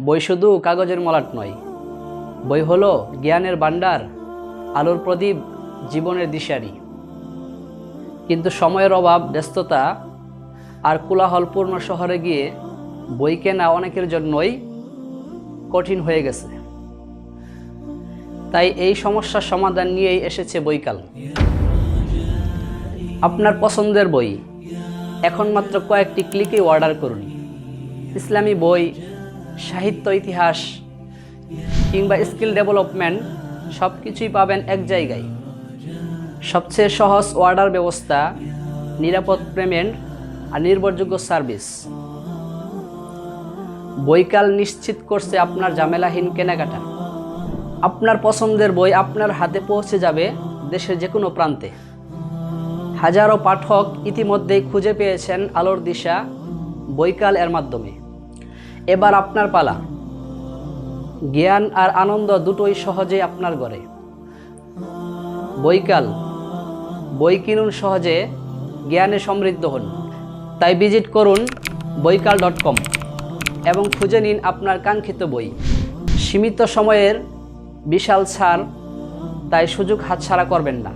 বই শুধু কাগজের মলাট নয়। বই হলো জ্ঞানের ভাণ্ডার, আলোর প্রদীপ, জীবনের দিশারি। কিন্তু সময়ের অভাব, ব্যস্ততা আর কোলাহলপূর্ণ শহরে গিয়ে বই কেনা অনেকের জন্যই কঠিন হয়ে গেছে। তাই এই সমস্যার সমাধান নিয়েই এসেছে বইকাল। আপনার পছন্দের বই, এখন মাত্র কয়েকটি ক্লিকে অর্ডার করুন। ইসলামী বই সাহিত্য, ইতিহাস কিংবা স্কিল ডেভেলপমেন্ট সব কিছুই পাবেন এক জায়গায়। সবচেয়ে সহজ অর্ডার ব্যবস্থা, নিরাপদ পেমেন্ট আর নির্ভরযোগ্য সার্ভিস। বইকাল নিশ্চিত করছে আপনার ঝামেলাহীন কেনাকাটা। আপনার পছন্দের বই আপনার হাতে পৌঁছে যাবে দেশের যে কোনো প্রান্তে। হাজারো পাঠক ইতিমধ্যেই খুঁজে পেয়েছেন আলোর দিশা বইকাল এর মাধ্যমে। এবার আপনার পালা। জ্ঞান আর আনন্দ দুটোই সহজে আপনার ঘরে। বইকাল বই কিনুন সহজে, জ্ঞানে সমৃদ্ধ হন। তাই ভিজিট করুন বইকাল ডট কম এবং খুঁজে নিন আপনার কাঙ্ক্ষিত বই। সীমিত সময়ের বিশাল ছাড়, তাই সুযোগ হাতছাড়া করবেন না।